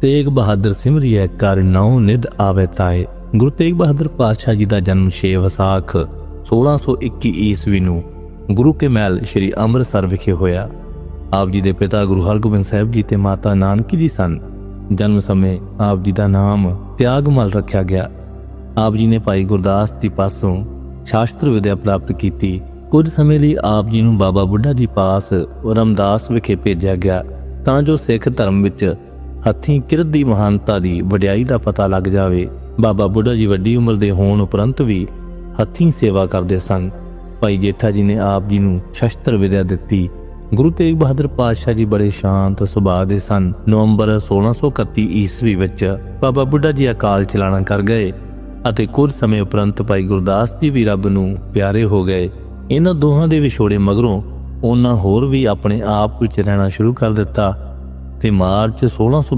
ਤੇਗ ਬਹਾਦਰ ਸਿਮਰਿਐ ਕਰ ਨੌ ਨਿਧ ਆਵੇ ਤਾਏ। ਗੁਰੂ ਤੇਗ ਬਹਾਦਰ ਪਾਤਸ਼ਾਹ ਜੀ ਦਾ ਜਨਮ 6 ਵਿਸਾਖ 1621 ਈਸਵੀ ਨੂੰ ਗੁਰੂ ਕੇ ਮਹਿਲ ਸ੍ਰੀ ਅੰਮ੍ਰਿਤਸਰ ਵਿਖੇ ਹੋਇਆ। ਆਪ ਜੀ ਦੇ ਪਿਤਾ ਗੁਰੂ ਹਰਗੋਬਿੰਦ ਸਾਹਿਬ ਜੀ ਤੇ ਮਾਤਾ ਨਾਨਕੀ ਜੀ ਸਨ। ਜਨਮ ਸਮੇਂ ਆਪ ਜੀ ਦਾ ਨਾਮ ਤਿਆਗਮਲ ਰੱਖਿਆ ਗਿਆ। ਆਪ ਜੀ ਨੇ ਭਾਈ ਗੁਰਦਾਸ ਜੀ ਪਾਸੋਂ ਸ਼ਾਸਤਰ ਵਿਦਿਆ ਪ੍ਰਾਪਤ ਕੀਤੀ। ਕੁਝ ਸਮੇਂ ਲਈ ਆਪ ਜੀ ਨੂੰ ਬਾਬਾ ਬੁੱਢਾ ਜੀ ਪਾਸ ਰਮਦਾਸ ਵਿਖੇ ਭੇਜਿਆ ਗਿਆ। ਤਾਂ ਜੋ ਸਿੱਖ ਧਰਮ ਵਿੱਚ ਹੱਥੀਂ ਕਿਰਤ ਦੀ ਮਹਾਨਤਾ ਦੀ ਵਡਿਆਈ ਦਾ ਪਤਾ ਲੱਗ ਜਾਵੇ। ਬਾਬਾ ਬੁੱਢਾ ਜੀ ਵੱਡੀ ਉਮਰ ਦੇ ਹੋਣ ਉਪਰੰਤ ਵੀ ਹੱਥੀਂ ਸੇਵਾ ਕਰਦੇ ਸਨ। ਭਾਈ ਜੇਠਾ ਜੀ ਨੇ ਆਪ ਜੀ ਨੂੰ ਸ਼ਸਤਰ ਵਿਦਿਆ ਦਿੱਤੀ। ਗੁਰੂ ਤੇਗ ਬਹਾਦਰ ਪਾਤਸ਼ਾਹ ਜੀ ਬੜੇ ਸ਼ਾਂਤ ਸੁਭਾਅ ਦੇ ਸਨ। ਨਵੰਬਰ 1631 ਈਸਵੀ ਵਿੱਚ ਬਾਬਾ ਬੁੱਢਾ ਜੀ ਅਕਾਲ ਚਲਾਣਾ ਕਰ ਗਏ ਅਤੇ ਕੁਝ ਸਮੇਂ ਉਪਰੰਤ ਭਾਈ ਗੁਰਦਾਸ ਜੀ ਵੀ ਰੱਬ ਨੂੰ ਪਿਆਰੇ ਹੋ ਗਏ। ਇਹਨਾਂ ਦੋਹਾਂ ਦੇ ਵਿਛੋੜੇ ਮਗਰੋਂ ਉਹਨਾਂ ਹੋਰ ਵੀ ਆਪਣੇ ਆਪ ਵਿੱਚ ਰਹਿਣਾ ਸ਼ੁਰੂ ਕਰ ਦਿੱਤਾ। ਤੇ ਮਾਰਚ 1632